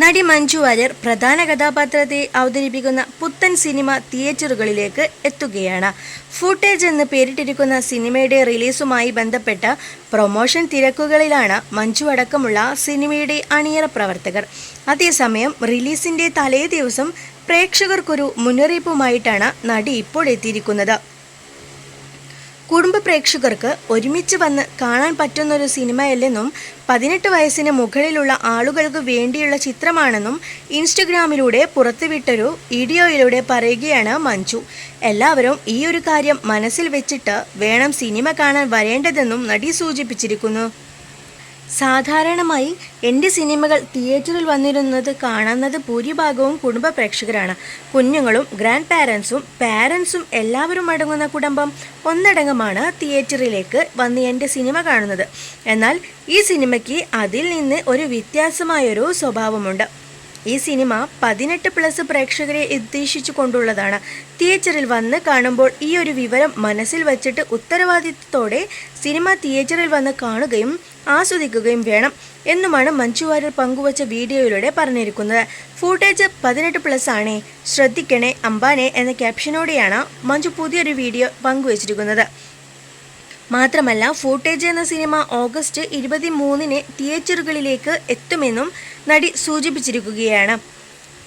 നടി മഞ്ജു വാര്യർ പ്രധാന കഥാപാത്രത്തെ അവതരിപ്പിക്കുന്ന പുത്തൻ സിനിമ തിയേറ്ററുകളിലേക്ക് എത്തുകയാണ്. ഫുട്ടേജ് എന്ന് പേരിട്ടിരിക്കുന്ന സിനിമയുടെ റിലീസുമായി ബന്ധപ്പെട്ട പ്രൊമോഷൻ തിരക്കുകളിലാണ് മഞ്ജു അടക്കമുള്ള സിനിമയുടെ അണിയറ പ്രവർത്തകർ. അതേസമയം റിലീസിന്റെ തലേ ദിവസം പ്രേക്ഷകർക്കൊരു മുന്നറിയിപ്പുമായിട്ടാണ് നടി ഇപ്പോൾ എത്തിയിരിക്കുന്നത്. കുടുംബ പ്രേക്ഷകർക്ക് ഒരുമിച്ച് വന്ന് കാണാൻ പറ്റുന്നൊരു സിനിമയല്ലെന്നും പതിനെട്ട് വയസ്സിന് മുകളിലുള്ള ആളുകൾക്ക് വേണ്ടിയുള്ള ചിത്രമാണെന്നും ഇൻസ്റ്റഗ്രാമിലൂടെ പുറത്തുവിട്ടൊരു വീഡിയോയിലൂടെ പറയുകയാണ് മഞ്ജു. എല്ലാവരും ഈ ഒരു കാര്യം മനസ്സിൽ വെച്ചിട്ട് വേണം സിനിമ കാണാൻ വരേണ്ടതെന്നും നടി സൂചിപ്പിച്ചിരിക്കുന്നു. സാധാരണമായി എന്റെ സിനിമകൾ തിയേറ്ററിൽ വന്നിരുന്നത് കാണുന്നത് ഭൂരിഭാഗവും കുടുംബ പ്രേക്ഷകരാണ്. കുഞ്ഞുങ്ങളും ഗ്രാൻഡ് പാരൻസും പാരൻസും എല്ലാവരും അടങ്ങുന്ന കുടുംബം ഒന്നടങ്കമാണ് തിയേറ്ററിലേക്ക് വന്ന് എന്റെ സിനിമ കാണുന്നത്. എന്നാൽ ഈ സിനിമയ്ക്ക് അതിൽ നിന്ന് ഒരു വ്യത്യാസമായൊരു സ്വഭാവമുണ്ട്. ഈ സിനിമ പതിനെട്ട് പ്ലസ് പ്രേക്ഷകരെ ഉദ്ദേശിച്ചു കൊണ്ടുള്ളതാണ്. തിയേറ്ററിൽ വന്ന് കാണുമ്പോൾ ഈ ഒരു വിവരം മനസ്സിൽ വച്ചിട്ട് ഉത്തരവാദിത്വത്തോടെ സിനിമ തിയേറ്ററിൽ വന്ന് കാണുകയും ആസ്വദിക്കുകയും വേണം എന്നുമാണ് മഞ്ജു വാര്യർ പങ്കുവച്ച വീഡിയോയിലൂടെ പറഞ്ഞിരിക്കുന്നത്. ഫൂട്ടേജ് പതിനെട്ട് പ്ലസ് ആണേ. ശ്രദ്ധിക്കണേ അമ്പാനെ എന്ന ക്യാപ്ഷനോടെയാണ് മഞ്ജു പുതിയൊരു വീഡിയോ പങ്കുവച്ചിരിക്കുന്നത്. മാത്രമല്ല ഫൂട്ടേജ് എന്ന സിനിമ ഓഗസ്റ്റ് ഇരുപത്തി മൂന്നിന് തിയേറ്ററുകളിലേക്ക് എത്തുമെന്നും നടി സൂചിപ്പിച്ചിരിക്കുകയാണ്.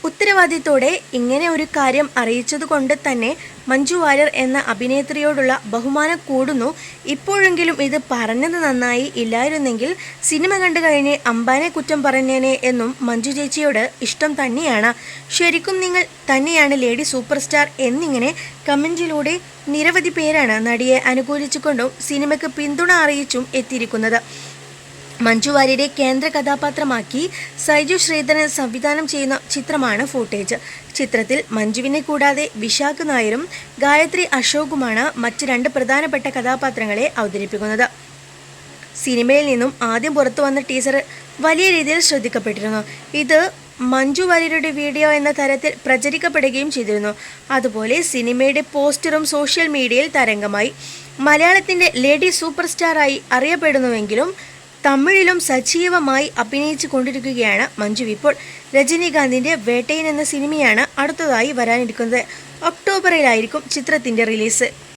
ഉത്തരവാദിത്തോടെ ഇങ്ങനെ ഒരു കാര്യം അറിയിച്ചതുകൊണ്ട് തന്നെ മഞ്ജു വാര്യർ എന്ന അഭിനേത്രിയോടുള്ള ബഹുമാനം കൂടുന്നു. ഇപ്പോഴെങ്കിലും ഇത് പറഞ്ഞത് നന്നായി ഇല്ലായിരുന്നെങ്കിൽ സിനിമ കണ്ടു കഴിഞ്ഞ് അമ്പാനെ കുറ്റം പറഞ്ഞേനെ എന്നും മഞ്ജു ചേച്ചിയോട് ഇഷ്ടം തന്നെയാണ്. ശരിക്കും നിങ്ങൾ തന്നെയാണ് ലേഡി സൂപ്പർ സ്റ്റാർ എന്നിങ്ങനെ കമന്റിലൂടെ നിരവധി പേരാണ് നടിയെ അനുകൂലിച്ചുകൊണ്ടും സിനിമയ്ക്ക് പിന്തുണ അറിയിച്ചും എത്തിയിരിക്കുന്നത്. മഞ്ജു വാര്യരെ കേന്ദ്ര കഥാപാത്രമാക്കി സൈജു ശ്രീധരൻ സംവിധാനം ചെയ്യുന്ന ചിത്രമാണ് ഫൂട്ടേജ് ചിത്രത്തിൽ മഞ്ജുവിനെ കൂടാതെ വിശാഖ് നായരും ഗായത്രി അശോകുമാണ് മറ്റ് രണ്ട് പ്രധാനപ്പെട്ട കഥാപാത്രങ്ങളെ അവതരിപ്പിക്കുന്നത്. സിനിമയിൽ നിന്നും ആദ്യം പുറത്തു വന്ന ടീസർ വലിയ രീതിയിൽ ശ്രദ്ധിക്കപ്പെട്ടിരുന്നു. ഇത് മഞ്ജു വാര്യരുടെ വീഡിയോ എന്ന തരത്തിൽ പ്രചരിക്കപ്പെടുകയും ചെയ്തിരുന്നു. അതുപോലെ സിനിമയുടെ പോസ്റ്ററും സോഷ്യൽ മീഡിയയിൽ തരംഗമായി. മലയാളത്തിന്റെ ലേഡി സൂപ്പർ സ്റ്റാറായി അറിയപ്പെടുന്നുവെങ്കിലും തമിഴിലും സജീവമായി അഭിനയിച്ചു കൊണ്ടിരിക്കുകയാണ് മഞ്ജു. ഇപ്പോൾ രജനീകാന്തിന്റെ വേട്ടയൻ എന്ന സിനിമയാണ് അടുത്തതായി വരാനിരിക്കുന്നത്. ഒക്ടോബറിലായിരിക്കും ചിത്രത്തിന്റെ റിലീസ്.